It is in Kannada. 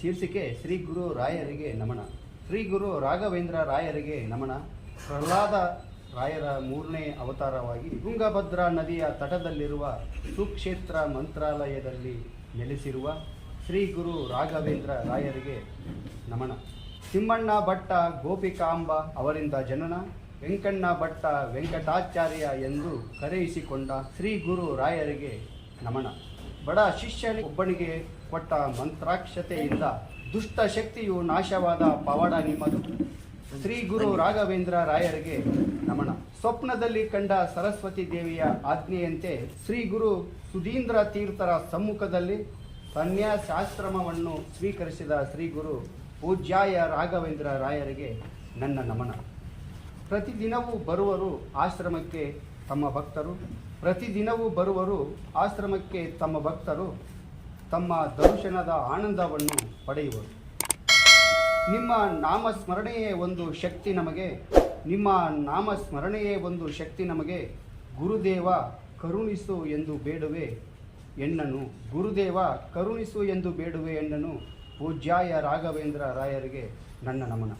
ಶೀರ್ಷಿಕೆ ಶ್ರೀ ಗುರು ರಾಯರಿಗೆ ನಮನ. ಶ್ರೀ ಗುರು ರಾಘವೇಂದ್ರ ರಾಯರಿಗೆ ನಮನ. ಪ್ರಹ್ಲಾದ ರಾಯರ ಮೂರನೇ ಅವತಾರವಾಗಿ ತುಂಗಭದ್ರಾ ನದಿಯ ತಟದಲ್ಲಿರುವ ಸುಕ್ಷೇತ್ರ ಮಂತ್ರಾಲಯದಲ್ಲಿ ನೆಲೆಸಿರುವ ಶ್ರೀ ಗುರು ರಾಘವೇಂದ್ರ ರಾಯರಿಗೆ ನಮನ. ತಿಮ್ಮಣ್ಣ ಭಟ್ಟ ಗೋಪಿಕಾಂಬ ಅವರಿಂದ ಜನನ. ವೆಂಕಣ್ಣ ಭಟ್ಟ ವೆಂಕಟಾಚಾರ್ಯ ಎಂದು ಕರೆಯಿಸಿಕೊಂಡ ಶ್ರೀ ಗುರು ರಾಯರಿಗೆ ನಮನ. ಬಡ ಶಿಷ್ಯನಿಗೆ ಒಬ್ಬನಿಗೆ ಕೊಟ್ಟ ಮಂತ್ರಾಕ್ಷತೆಯಿಂದ ದುಷ್ಟ ಶಕ್ತಿಯು ನಾಶವಾದ ಪವಾಡ ನಿಮ್ಮದು. ಶ್ರೀ ಗುರು ರಾಘವೇಂದ್ರ ರಾಯರಿಗೆ ನಮನ. ಸ್ವಪ್ನದಲ್ಲಿ ಕಂಡ ಸರಸ್ವತಿ ದೇವಿಯ ಆಜ್ಞೆಯಂತೆ ಶ್ರೀ ಗುರು ಸುಧೀಂದ್ರ ತೀರ್ಥರ ಸಮ್ಮುಖದಲ್ಲಿ ಸನ್ಯಾಸಾಶ್ರಮವನ್ನು ಸ್ವೀಕರಿಸಿದ ಶ್ರೀ ಗುರು ಪೂಜ್ಯಾಯ ರಾಘವೇಂದ್ರ ರಾಯರಿಗೆ ನನ್ನ ನಮನ. ಪ್ರತಿದಿನವೂ ಬರುವರು ಆಶ್ರಮಕ್ಕೆ ತಮ್ಮ ಭಕ್ತರು. ಪ್ರತಿದಿನವೂ ಬರುವರು ಆಶ್ರಮಕ್ಕೆ ತಮ್ಮ ಭಕ್ತರು. ತಮ್ಮ ದರ್ಶನದ ಆನಂದವನ್ನು ಪಡೆಯುವರು. ನಿಮ್ಮ ನಾಮಸ್ಮರಣೆಯೇ ಒಂದು ಶಕ್ತಿ ನಮಗೆ. ನಿಮ್ಮ ನಾಮಸ್ಮರಣೆಯೇ ಒಂದು ಶಕ್ತಿ ನಮಗೆ. ಗುರುದೇವ, ಕರುಣಿಸು ಎಂದು ಬೇಡುವೆ ಎಣ್ಣನು ಗುರುದೇವ, ಕರುಣಿಸು ಎಂದು ಬೇಡುವೆ ಎಣ್ಣನು ಪೂಜ್ಯಾಯ ರಾಘವೇಂದ್ರ ರಾಯರಿಗೆ ನನ್ನ ನಮನ.